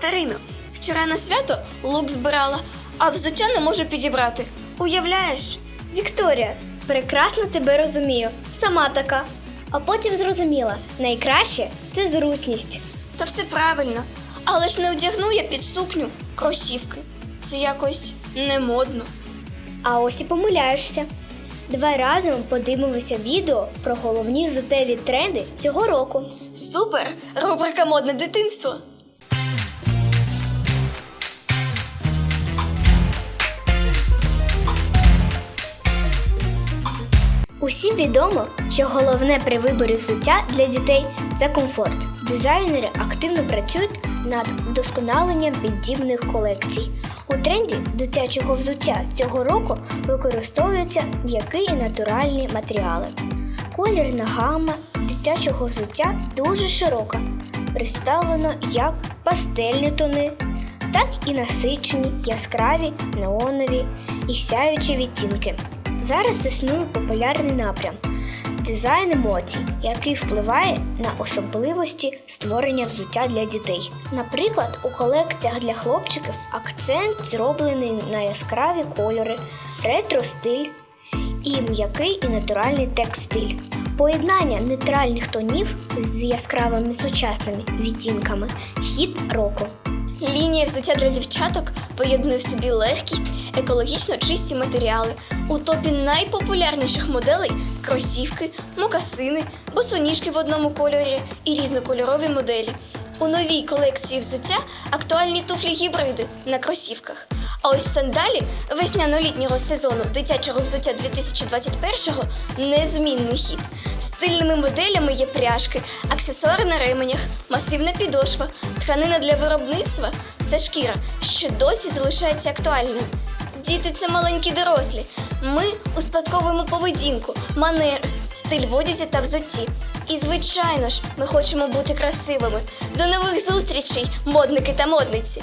Катерино, вчора на свято лук збирала, а взуття не можу підібрати. Уявляєш? Вікторія, прекрасно тебе розумію. Сама така. А потім зрозуміла, найкраще це зручність. Та все правильно. Але ж не одягну я під сукню кросівки. Це якось не модно. А ось і помиляєшся. Давай разом подивимося відео про головні взуттєві тренди цього року. Супер! Рубрика Модне дитинство. Усім відомо, що головне при виборі взуття для дітей це комфорт. Дизайнери активно працюють над вдосконаленням підібних колекцій. У тренді дитячого взуття цього року використовуються м'які і натуральні матеріали. Колірна гама дитячого взуття дуже широка. Представлено як пастельні тони, так і насичені, яскраві, неонові і сяючі відтінки. Зараз існує популярний напрям дизайн емоцій, який впливає на особливості створення взуття для дітей. Наприклад, у колекціях для хлопчиків акцент зроблений на яскраві кольори, ретро-стиль і м'який і натуральний текстиль. Поєднання нейтральних тонів з яскравими сучасними відтінками хід року. Лінія взуття для дівчаток поєднує в собі легкість, екологічно чисті матеріали. У топі найпопулярніших моделей кросівки, мокасини, босоніжки в одному кольорі і різнокольорові моделі. У новій колекції взуття актуальні туфлі гібриди на кросівках. А ось сандалі весняно-літнього сезону дитячого взуття 2021-го незмінний хід. Стильними моделями є пряжки, аксесуари на ременях, масивна підошва, тканина для виробництва це шкіра, що досі залишається актуальною. Діти це маленькі дорослі. Ми успадковуємо поведінку, манери, стиль в одязі та взутті. І, звичайно ж, ми хочемо бути красивими. До нових зустрічей, модники та модниці!